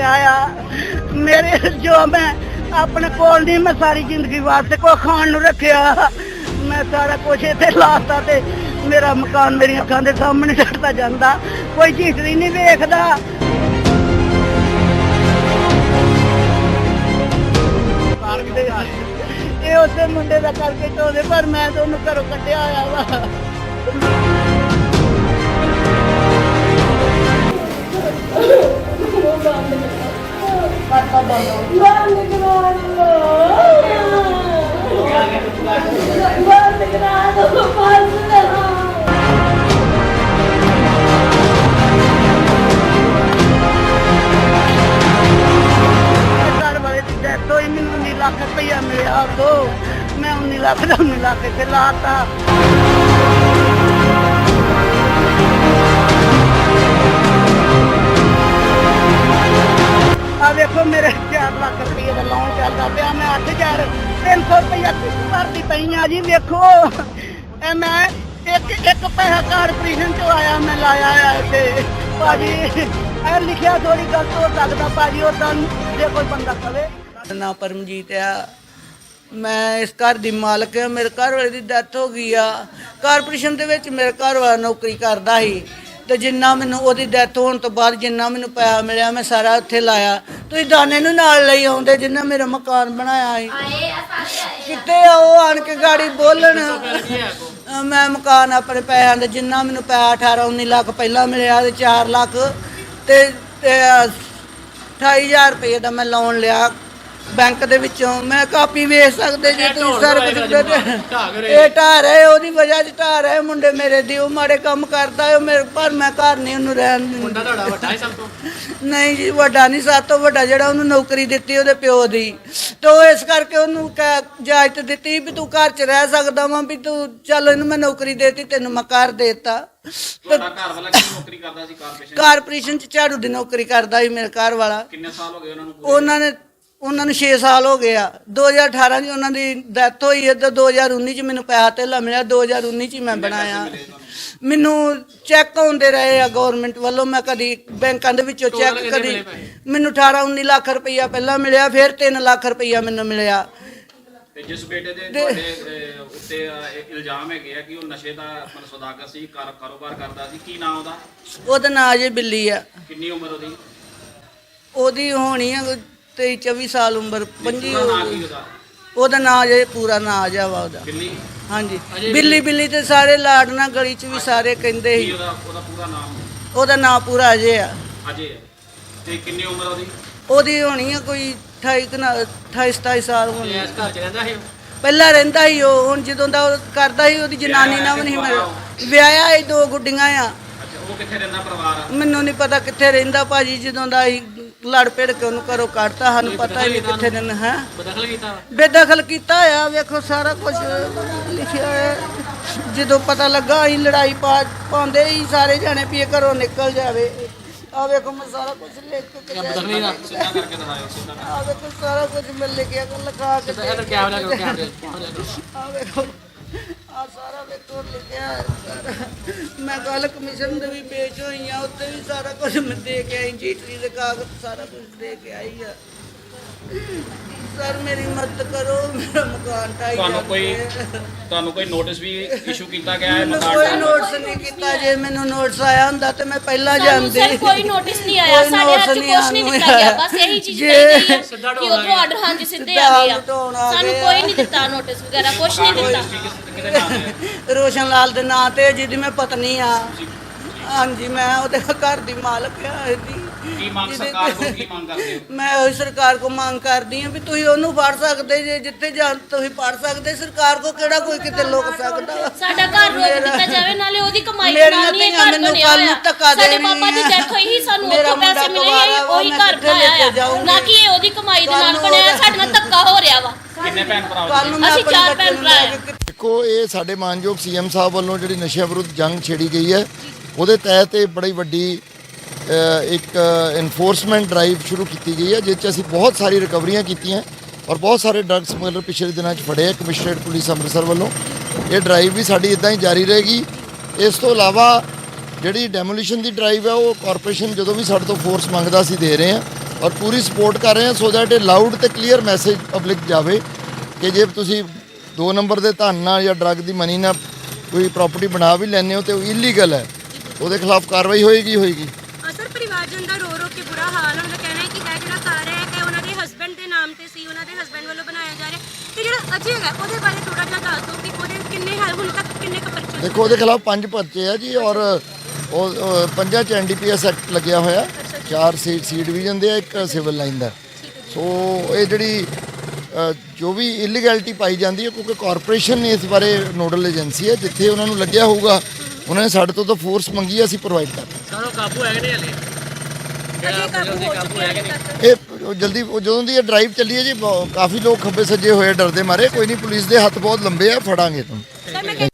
ਆਇਆ। ਮੇਰੇ ਜੋ ਮੈਂ ਆਪਣੇ ਕੋਲ ਨਹੀਂ ਮੈਂ ਸਾਰੀ ਜ਼ਿੰਦਗੀ ਵਾਸਤੇ ਕੋ ਖਾਣ ਨੂੰ ਰੱਖਿਆ। ਮੈਂ ਸਾਰਾ ਕੁਝ ਇੱਥੇ ਲਾਤਾ ਤੇ ਮੇਰਾ ਮਕਾਨ ਮੇਰੀਆਂ ਅੱਖਾਂ ਦੇ ਸਾਹਮਣੇ ਛੱਡਦਾ ਜਾਂਦਾ। ਕੋਈ ਚੀਜ਼ ਨਹੀਂ ਵੇਖਦਾ। ਇਹ ਉਸੇ ਮੁੰਡੇ ਦਾ ਕਰਕੇ ਚਾਹੁੰਦੇ ਪਰ ਮੈਂ ਤਾਂ ਉਹਨੂੰ ਘਰੋਂ ਕੱਢਿਆ ਆਇਆ ਵਾ। ਰੁਪਇਆ ਮਿਲਿਆ ਮੈਂ 19 ਲੱਖ ਦਾ 19 ਲੱਖ ਤੇ ਲਾਤਾ। ਆ ਵੇਖੋ ਮੇਰੇ 4 ਲੱਖ ਰੁਪਏ ਦਾ ਲੋਨ ਚੱਲਦਾ ਪਿਆ, ਮੈਂ 8000 300 ਰੁਪਇਆ ਕਿਸ਼ਤ ਭਰਦੀ ਪਈ ਆ ਜੀ, ਵੇਖੋ। ਇਹ ਮੈਂ ਇੱਕ ਇੱਕ ਪੈਸਾ ਕਾਰਪੋਰੇਸ਼ਨ ਚੋਂ ਆਇਆ, ਮੈਂ ਲਾਇਆ ਆ ਇੱਥੇ। ਭਾਜੀ, ਇਹ ਲਿਖਿਆ ਥੋੜੀ ਗਲਤ ਹੋ ਸਕਦਾ, ਭਾਜੀ ਉਦਾਂ ਜੇ ਕੋਈ ਬੰਦਾ ਕਵੇ। ਨਾ ਪਰਮਜੀਤ ਆ ਮੈਂ ਇਸ ਘਰ ਦੀ ਮਾਲਕ ਹਾਂ ਮੇਰੇ ਘਰ ਵਾਲੇ ਦੀ ਡੈਥ ਹੋ ਗਈ ਆ। ਕਾਰਪੋਰੇਸ਼ਨ ਦੇ ਵਿੱਚ ਮੇਰੇ ਘਰ ਵਾਲਾ ਨੌਕਰੀ ਕਰਦਾ ਸੀ। ਤੇ ਜਿੰਨਾ ਮੈਨੂੰ ਉਹਦੀ ਡੈਥ ਹੋਣ ਤੋਂ ਬਾਅਦ ਜਿੰਨਾ ਮੈਨੂੰ ਪੈਸਾ ਮਿਲਿਆ ਮੈਂ ਸਾਰਾ ਉੱਥੇ ਲਾਇਆ। ਤੁਸੀਂ ਦਾਨੇ ਨੂੰ ਨਾਲ ਲਈ ਆਉਂਦੇ ਜਿੰਨਾ ਮੇਰਾ ਮਕਾਨ ਬਣਾਇਆ ਸੀ। ਕਿੱਥੇ ਆ ਉਹ? ਆਣ ਕੇ ਗਾੜੀ ਬੋਲਣ। ਮੈਂ ਮਕਾਨ ਆਪਣੇ ਪੈਸਿਆਂ ਦੇ ਜਿੰਨਾ ਮੈਨੂੰ ਪੈਸਾ 18 19 ਲੱਖ ਪਹਿਲਾਂ ਮਿਲਿਆ ਤੇ 4 ਲੱਖ ਤੇ ਤੇ, ਅਹ, 28000 ਰੁਪਏ ਦਾ ਮੈਂ ਲੋਨ ਲਿਆ। ਬੈਂਕ ਦੇ ਵਿੱਚੋਂ। ਮੈਂ ਕਾਪੀ ਵੇਚ ਸਕਦੇ ਜੇ ਤੁਸੀਂ ਸਰ ਕੁਝ ਇਹ ਢਾਹ ਰਹੇ ਉਹਦੀ ਵਜ੍ਹਾ 'ਚ ਢਾਹ ਰਹੇ ਮੁੰਡੇ ਮੇਰੇ ਦੀ। ਉਹ ਮਾੜੇ ਕੰਮ ਕਰਦਾ ਉਹ ਮੇਰੇ ਪਰ ਮੈਂ ਘਰ ਨਹੀਂ ਉਹਨੂੰ ਰਹਿਣ ਦਿੰਦੀ। ਮੁੰਡਾ ਤੁਹਾਡਾ ਵੱਡਾ ਹੈ ਸਭ ਤੋਂ? ਨਹੀਂ ਜੀ ਵੱਡਾ ਨਹੀਂ ਸਭ ਤੋਂ ਵੱਡਾ ਜਿਹੜਾ ਉਹਨੂੰ ਨੌਕਰੀ ਦਿੱਤੀ ਉਹਦੇ ਪਿਓ ਦੀ। ਤੇ ਉਹ ਇਸ ਕਰਕੇ ਉਹਨੂੰ ਇਜਾਜ਼ਤ ਦਿੱਤੀ ਵੀ ਤੂੰ ਘਰ 'ਚ ਰਹਿ ਸਕਦਾ ਵਾਂ ਵੀ ਤੂੰ ਚੱਲ ਇਹਨੂੰ ਮੈਂ ਨੌਕਰੀ ਦੇਤੀ ਤੈਨੂੰ ਮੈਂ ਘਰ ਦੇਤਾ। ਤੁਹਾਡਾ ਘਰ ਵਾਲਾ ਕੀ ਨੌਕਰੀ ਕਰਦਾ ਸੀ ਕਾਰਪੋਰੇਸ਼ਨ ਕਾਰਪੋਰੇਸ਼ਨ 'ਚ ਝਾੜੂ ਦੀ ਨੌਕਰੀ ਕਰਦਾ ਸੀ ਮੇਰੇ ਘਰ ਵਾਲਾ। ਕਿੰਨੇ ਸਾਲ ਹੋ ਗਏ ਉਹਨਾਂ ਨੂੰ? ਉਹਨਾਂ ਨੇ ਉਹਨਾਂ ਨੂੰ 6 ਸਾਲ ਹੋ ਗਏ ਆ। 2018 'ਚ ਉਹਨਾਂ ਦੀ ਡੈਥ ਹੋਈ ਹੈ ਤੇ 2019 'ਚ ਮੈਨੂੰ ਪੈਸਾ ਧੇਲਾ ਮਿਲਿਆ। 2019 'ਚ ਹੀ ਮੈਂ ਬਣਾਇਆ। ਮੈਨੂੰ ਚੈੱਕ ਆਉਂਦੇ ਰਹੇ ਆ ਗਵਰਨਮੈਂਟ ਵੱਲੋਂ। ਮੈਂ ਕਦੀ ਬੈਂਕਾਂ ਦੇ ਵਿੱਚੋਂ ਚੈੱਕ ਕਦੀ? ਮੈਨੂੰ 18 19 ਲੱਖ ਰੁਪਈਆ ਪਹਿਲਾਂ ਮਿਲਿਆ ਫਿਰ 3 ਲੱਖ ਰੁਪਈਆ ਮੈਨੂੰ ਮਿਲਿਆ। ਤੇ ਜਿਸ ਬੇਟੇ ਦੇ ਤੁਹਾਡੇ ਅਹ, ਉੱਤੇ ਅਹ, ਇਹ ਇਲਜ਼ਾਮ ਹੈਗੇ ਆ ਕਿ ਉਹ ਨਸ਼ੇ ਦਾ ਮਤਲਬ ਸੌਦਾਗਰ ਸੀ ਕਾਰ- ਕਾਰੋਬਾਰ ਕਰਦਾ ਸੀ। ਕੀ ਨਾਮ ਉਹਦਾ? ਉਹਦਾ ਨਾਂ ਜੇ ਬਿੱਲੀ ਆ। ਕਿੰਨੀ ਉਮਰ ਉਹਦੀ? ਉਹਦੀ ਹੋਣੀ ਆ 23 24 ਸਾਲ ਉਮਰ 25 ਪੂਰਾ ਨਾਂ ਕੀ ਉਹਦਾ? ਨਾਂ ਜੇ ਪੂਰਾ ਨਾਂ ਜਾ ਵਾ ਉਹਦਾ। ਬਿੱਲੀ? ਹਾਂਜੀ। ਬਿੱਲੀ ਬਿੱਲੀ ਤੇ ਸਾਰੇ ਲਾਡਨਾ ਗਲੀ 'ਚ ਵੀ ਸਾਰੇ ਕਹਿੰਦੇ ਸੀ। ਉਹਦਾ ਪੂਰਾ ਨਾਮ ਉਹਦਾ ਨਾਂ ਪੂਰਾ ਅਜੇ ਆ। ਅਜੇ ਹੈ ਤੇ ਕਿੰਨੀ ਉਮਰ ਉਹਦੀ? ਉਹਦੀ ਹੋਣੀ ਆ ਕੋਈ 28 ਕੁ ਨਾ- 28 27 ਸਾਲ ਹੋਣੀ ਆ। ਇਸ ਘਰ ਚ ਰਹਿੰਦਾ ਸੀ ਪਹਿਲਾਂ ਰਹਿੰਦਾ ਸੀ ਉਹ ਹੁਣ ਜਦੋਂ ਦਾ ਕਰਦਾ ਸੀ ਉਹਦੀ ਜਨਾਨੀ ਨਾਲ ਵੀ ਨਹੀਂ ਮਿਲ ਵਿਆਹਿਆ ਇਹ ਦੋ ਗੁੱਡੀਆਂ ਆ। ਅੱਛਾ ਉਹ ਕਿੱਥੇ ਰਹਿੰਦਾ ਪਰਿਵਾਰ? ਮੈਨੂੰ ਨਹੀਂ ਪਤਾ ਕਿੱਥੇ ਰਹਿੰਦਾ ਭਾਜੀ ਜਦੋਂ ਦਾ ਹੀ ਲੜ ਪੜ ਕੇ ਉਹਨੂੰ ਘਰੋਂ ਕੱਢਤਾ ਸਾਨੂੰ ਪਤਾ ਹੀ ਨਹੀਂ ਕਿੱਥੇ ਰਹਿੰਦਾ ਹੈ। ਬਦਖਲ ਕੀਤਾ? ਬੇਦਖਲ ਕੀਤਾ ਆ ਵੇਖੋ ਸਾਰਾ ਕੁਝ ਲਿਖਿਆ ਹੈ ਜਦੋਂ ਪਤਾ ਲੱਗਾ ਅਸੀਂ ਲੜਾਈ ਪਾ ਪਾਉਂਦੇ ਹੀ ਸਾਰੇ ਜਾਣੇ ਵੀ ਇਹ ਘਰੋਂ ਨਿਕਲ ਜਾਵੇ। ਆ ਵੇਖੋ ਮੈਂ ਸਾਰਾ ਕੁਝ ਲਿਖ ਕੇ ਬਦਖਲੀ ਸਿੱਧਾ ਕਰਕੇ ਸਿੱਧਾ। ਆ ਵੇਖੋ ਸਾਰਾ ਕੁਝ ਮੈਂ ਲਿਖਿਆ ਲਿਖਾ ਕੇ ਕੈਮਰਾ ਕਰੋ ਕੈਮਰੇ ਆ ਵੇਖੋ। ਆ ਸਾਰਾ ਵੇਖੋ ਲਿਖਿਆ ਹੈ, ਸਾਰਾ। ਮੈਂ ਕੱਲ ਕਮਿਸ਼ਨ ਦੇ ਵੀ ਪੇਸ਼ ਹੋਈ ਆ ਉੱਤੇ ਵੀ ਸਾਰਾ ਕੁਝ ਮੈਂ ਦੇ ਕੇ ਆਈ ਜੀਟਰੀ ਦੇ ਕਾਗਜ਼ ਸਾਰਾ ਕੁਝ ਦੇ ਕੇ ਆਈ ਆ ਸਰ ਮੇਰੀ ਮਦਦ ਕਰੋ ਮੇਰਾ ਮਕਾਨ ਢਾਈ ਤੁਹਾਨੂੰ ਕੋਈ। ਤੁਹਾਨੂੰ ਕੋਈ ਨੋਟਿਸ ਵੀ ਇਸ਼ੂ ਕੀਤਾ ਗਿਆ ਹੈ ਮੈਨੂੰ ਮਕਾਨ ਕੋਈ ਦਾ ਨੋਟਿਸ ਨਹੀਂ ਕੀਤਾ ਜੇ ਮੈਨੂੰ ਨੋਟਿਸ ਆਇਆ ਹੁੰਦਾ ਤੇ ਮੈਂ ਪਹਿਲਾਂ ਸਾਨੂੰ ਜਾਂਦੀ। ਸਰ ਕੋਈ ਨੋਟਿਸ ਨਹੀਂ ਆਇਆ। ਕੋਈ ਸਾਡੇ ਹੱਥ ਕੁਝ ਨਹੀਂ ਸਾਨੂੰ ਦਿੱਤਾ ਗਿਆ। ਬਸ ਇਹੀ ਚੀਜ਼ ਜੇ- ਕਹੀ ਗਈ ਹੈ ਕਿ ਉਧਰੋਂ ਆਰਡਰ ਹਾਂਜੀ ਸਿੱਧੇ ਆ ਗਏ ਆ। ਢੋਣਾ ਆ ਸਾਨੂੰ ਗਏ ਕੋਈ। ਨਹੀਂ ਦਿੱਤਾ ਨੋਟਿਸ ਵਗੈਰਾ ਕੁਝ ਨਹੀਂ ਦਿੱਤਾ। ਰੋਸ਼ਨ ਲਾਲ ਦੇ ਨਾਂ ਤੇ ਜਿਹਦੀ ਮੈਂ ਪਤਨੀ ਆ। ਹਾਂਜੀ ਮੈਂ ਉਹਦੇ ਘਰ ਦੀ ਮਾਲਕ ਆ ਇਹਦੀ ਕੀ ਮੰਗ ਜਿਹਦੇ- ਸਰਕਾਰ ਕੋਲ ਕੀ ਮੰਗ ਕਰਦੇ ਹੋ ਮੈਂ ਉਹੀ ਸਰਕਾਰ ਕੋ ਮੰਗ ਕਰਦੀ ਹਾਂ ਵੀ ਤੁਸੀਂ ਉਹਨੂੰ ਫੜ ਸਕਦੇ ਜੇ ਜਿੱਥੇ ਜਾਂ ਤੁਸੀਂ ਫੜ ਸਕਦੇ ਸਰਕਾਰ ਕੋ ਕਿਹੜਾ ਕੋਈ ਕਿਤੇ ਲੁਕ ਸਕਦਾ ਵਾ। ਸਾਡਾ ਘਰ ਰੋਕ ਦਿੱਤਾ ਜਾਵੇ ਨਾਲੇ ਉਹਦੀ ਕਮਾਈ ਮੇਰੀਆਂ ਨਹੀਂ ਇਹ ਧੀਆਂ ਘਰ ਮੈਨੂੰ ਬਣਿਆ ਕੱਲ੍ਹ ਨੂੰ ਹੋਇਆ ਧੱਕਾ ਸਾਡੇ ਦੇਣਗੀਆਂ। ਪਾਪਾ ਦੀ ਡੈਥ ਹੋਈ ਸੀ ਸਾਨੂੰ ਮੇਰਾ ਉੱਥੋਂ ਪੈਸੇ ਮੁੰਡਾ ਮਿਲੇ ਕੁਆਰਾ ਸੀ ਵਾ, ਉਹੀ ਮੈਂ ਘਰ ਕਿੱਥੇ ਲੈ ਬਣਾਇਆ ਕੇ ਆ? ਨਾ ਕਿ ਇਹ ਉਹਦੀ ਕਮਾਈ ਦੇ ਨਾਲ ਨੂੰ ਬਣਿਆ ਸਾਡੇ ਨਾਲ ਧੱਕਾ ਹੋ ਰਿਹਾ ਵਾ ਕਿੰਨੇ ਭੈਣ ਭਰਾ ਹੋ ਕੱਲ ਨੂੰ ਮੈਂ ਅਸੀਂ ਆਪਣੇ ਚਾਰ ਬੱਚੇ ਭੈਣ ਨੂੰ ਭਰਾ ਲੈ। ਕੇ ਦੇਖੋ ਇਹ ਸਾਡੇ ਮਾਨਯੋਗ ਸੀਐਮ ਸਾਹਿਬ ਵੱਲੋਂ ਜਿਹੜੀ ਨਸ਼ਿਆਂ ਵਿਰੁੱਧ ਜੰਗ ਛੇੜੀ ਗਈ ਹੈ ਉਹਦੇ ਤਹਿਤ ਇਹ ਬੜੀ ਵੱਡੀ ਇੱਕ ਇਨਫੋਰਸਮੈਂਟ ਡਰਾਈਵ ਸ਼ੁਰੂ ਕੀਤੀ ਗਈ ਹੈ, ਜਿਸ 'ਚ ਅਸੀਂ ਬਹੁਤ ਸਾਰੀ ਰਿਕਵਰੀਆਂ ਕੀਤੀਆਂ ਔਰ ਬਹੁਤ ਸਾਰੇ ਡਰੱਗ ਸਮਗਲਰ ਪਿਛਲੇ ਦਿਨਾਂ 'ਚ ਫੜੇ ਆ ਕਮਿਸ਼ਨਰੇਟ ਪੁਲਿਸ ਅੰਮ੍ਰਿਤਸਰ ਵੱਲੋਂ। ਇਹ ਡਰਾਈਵ ਵੀ ਸਾਡੀ ਇਦਾਂ ਹੀ ਜਾਰੀ ਰਹੇਗੀ। ਇਸ ਤੋਂ ਇਲਾਵਾ ਜਿਹੜੀ ਡੈਮੋਲੀਸ਼ਨ ਦੀ ਡਰਾਈਵ ਹੈ, ਉਹ ਕਾਰਪੋਰੇਸ਼ਨ ਜਦੋਂ ਵੀ ਸਾਡੇ ਤੋਂ ਫੋਰਸ ਮੰਗਦਾ ਅਸੀਂ ਦੇ ਰਹੇ ਹਾਂ ਔਰ ਪੂਰੀ ਸਪੋਰਟ ਕਰ ਰਹੇ ਹਾਂ ਸੋ ਦੈਟ ਇਹ ਲਾਊਡ ਤੇ ਕਲੀਅਰ ਮੈਸੇਜ ਪਬਲਿਕ ਜਾਵੇ ਕਿ ਜੇ ਤੁਸੀਂ ਦੋ ਨੰਬਰ ਦੇ ਧਨ ਨਾਲ ਜਾਂ ਡਰੱਗ ਦੀ ਮਨੀ ਨਾਲ ਕੋਈ ਪ੍ਰਾਪਰਟੀ ਬਣਾ ਵੀ ਲੈਂਦੇ ਹੋ, ਤੇ ਉਹ ਇਲੀਗਲ ਹੈ। ਉਹਦੇ ਖਿਲਾਫ ਕਾਰਵਾਈ ਹੋਏਗੀ ਹੋਏਗੀ। ਅਸਰ ਪਰਿਵਾਰਜਨ ਦਾ ਰੋ ਰੋ ਕੇ ਬੁਰਾ ਹਾਲ ਉਹਨਾਂ ਦਾ ਕਹਿਣਾ ਹੈ ਕਿ ਇਹ ਜਿਹੜਾ ਘਰ ਹੈ ਇਹ ਉਹਨਾਂ ਦੇ ਹਸਬੰਡ ਦੇ ਨਾਮ ਤੇ ਸੀ ਉਹਨਾਂ ਦੇ ਹਸਬੰਡ ਵੱਲੋਂ ਬਣਾਇਆ ਜਾ ਰਿਹਾ ਤੇ ਜਿਹੜਾ ਅਜੇ ਹੈਗਾ ਉਹਦੇ ਬਾਰੇ ਥੋੜਾ ਜਿਹਾ ਦੱਸ ਦਿਓ ਕਿ ਉਹਦੇ ਕਿੰਨੇ ਹੈ ਹੁਣ ਤੱਕ ਕਿੰਨੇ ਕੁ ਪਰਚੇ ਦੇਖੋ ਉਹਦੇ ਖਿਲਾਫ ਪੰਜ ਪਰਚੇ ਆ ਜੀ ਔਰ ਉਹ ਉਹ ਪੰਜਾਂ ਚ ਐਨਡੀਪੀਐਸ ਐਕਟ ਲੱਗਿਆ ਹੋਇਆ। ਚਾਰ ਸੀ ਸੀ ਡਿਵੀਜ਼ਨ ਦੇ ਆ, ਇੱਕ ਸਿਵਲ ਲਾਈਨ ਦਾ। ਸੋ ਇਹ ਜਿਹੜੀ ਅ, ਜੋ ਵੀ ਇਲੀਗੈਲਿਟੀ ਪਾਈ ਜਾਂਦੀ ਹੈ ਕਿਉਂਕਿ ਕਾਰਪੋਰੇਸ਼ਨ ਨੇ ਇਸ ਬਾਰੇ ਨੋਡਲ ਏਜੰਸੀ ਹੈ ਜਿੱਥੇ ਉਹਨਾਂ ਨੂੰ ਲੱਗਿਆ ਹੋਊਗਾ ਉਹਨਾਂ ਨੇ ਸਾਡੇ ਤੋਂ ਤਾਂ ਫੋਰਸ ਮੰਗੀ ਅਸੀਂ ਪ੍ਰੋਵਾਈਡ ਕਰ ਸਾਰੋ ਕਾਬੂ ਹੈਗੇ ਨੇ ਹਲੇ? ਇਹ ਜਲਦੀ ਉਹ ਜਦੋਂ ਦੀ ਇਹ ਡਰਾਈਵ ਚੱਲੀ ਹੈ ਜੀ ਕਾਫੀ ਲੋਕ ਖੱਬੇ ਸੱਜੇ ਹੋਏ ਡਰਦੇ ਮਾਰੇ ਕੋਈ ਨਹੀਂ ਪੁਲਿਸ ਦੇ ਹੱਥ ਬਹੁਤ ਲੰਬੇ ਆ ਫੜਾਂਗੇ ਤੁਹਾਨੂੰ।